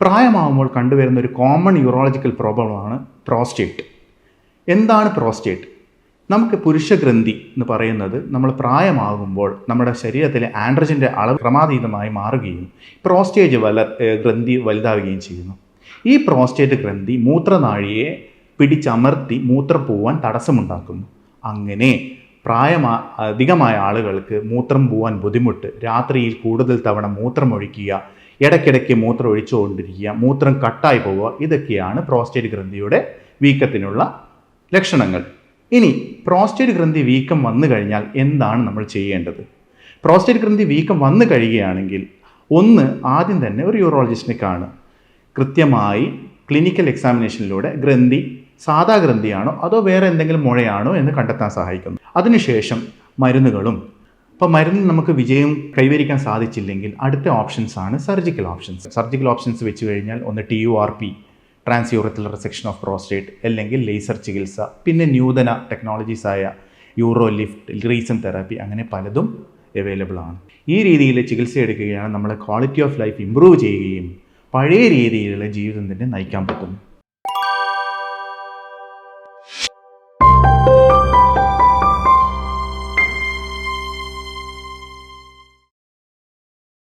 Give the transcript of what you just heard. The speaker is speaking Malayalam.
പ്രായമാകുമ്പോൾ കണ്ടുവരുന്ന ഒരു കോമൺ യൂറോളജിക്കൽ പ്രോബ്ലമാണ് പ്രോസ്റ്റേറ്റ് എന്താണ് പ്രോസ്റ്റേറ്റ് നമുക്ക് പുരുഷഗ്രന്ഥി എന്ന് പറയുന്നത് നമ്മൾ പ്രായമാകുമ്പോൾ നമ്മുടെ ശരീരത്തിലെ ആൻഡ്രജന്റെ അളവ് ക്രമാതീതമായി മാറുകയും പ്രോസ്റ്റേറ്റ് വല ഗ്രന്ഥി വലുതാവുകയും ചെയ്യുന്നു. ഈ പ്രോസ്റ്റേറ്റ് ഗ്രന്ഥി മൂത്രനാഴിയെ പിടിച്ചമർത്തി മൂത്രം പോവാൻ തടസ്സമുണ്ടാക്കുന്നു. അങ്ങനെ പ്രായമാ അധികമായ ആളുകൾക്ക് മൂത്രം പോവാൻ ബുദ്ധിമുട്ട് രാത്രിയിൽ കൂടുതൽ തവണ മൂത്രമൊഴിക്കുക ഇടയ്ക്കിടയ്ക്ക് മൂത്രം ഒഴിച്ചുകൊണ്ടിരിക്കുക മൂത്രം കട്ടായി പോവുക ഇതൊക്കെയാണ് പ്രോസ്റ്റേറ്റ് ഗ്രന്ഥിയുടെ വീക്കത്തിനുള്ള ലക്ഷണങ്ങൾ. ഇനി പ്രോസ്റ്റേറ്റ് ഗ്രന്ഥി വീക്കം വന്നു കഴിഞ്ഞാൽ എന്താണ് നമ്മൾ ചെയ്യേണ്ടത്? പ്രോസ്റ്റേറ്റ് ഗ്രന്ഥി വീക്കം വന്നു കഴിയുകയാണെങ്കിൽ ഒന്ന് ആദ്യം തന്നെ ഒരു യൂറോളജിസ്റ്റിനെ കാണുക. കൃത്യമായി ക്ലിനിക്കൽ എക്സാമിനേഷനിലൂടെ ഗ്രന്ഥി സാധാ ഗ്രന്ഥിയാണോ അതോ വേറെ എന്തെങ്കിലും മുഴയാണോ എന്ന് കണ്ടെത്താൻ സഹായിക്കുന്നു. അതിനുശേഷം മരുന്നുകളും അപ്പോൾ മരുന്ന് നമുക്ക് വിജയം കൈവരിക്കാൻ സാധിച്ചില്ലെങ്കിൽ അടുത്ത ഓപ്ഷൻസ് ആണ് സർജിക്കൽ ഓപ്ഷൻസ് സർജിക്കൽ ഓപ്ഷൻസ് വെച്ച് കഴിഞ്ഞാൽ ഒന്ന് ടി യു ആർ പി ട്രാൻസ്യൂറത്തിൽ റിസെക്ഷൻ ഓഫ് പ്രോസ്റ്റേറ്റ് അല്ലെങ്കിൽ ലേസർ ചികിത്സ പിന്നെ നൂതന ടെക്നോളജീസായ യൂറോ ലിഫ്റ്റ് റീസൺ തെറാപ്പി അങ്ങനെ പലതും അവൈലബിൾ ആണ്. ഈ രീതിയിൽ ചികിത്സ എടുക്കുകയാണ് നമ്മളെ ക്വാളിറ്റി ഓഫ് ലൈഫ് ഇമ്പ്രൂവ് ചെയ്യുകയും പഴയ രീതിയിലുള്ള ജീവിതം തന്നെ നയിക്കാൻ പറ്റുന്നു.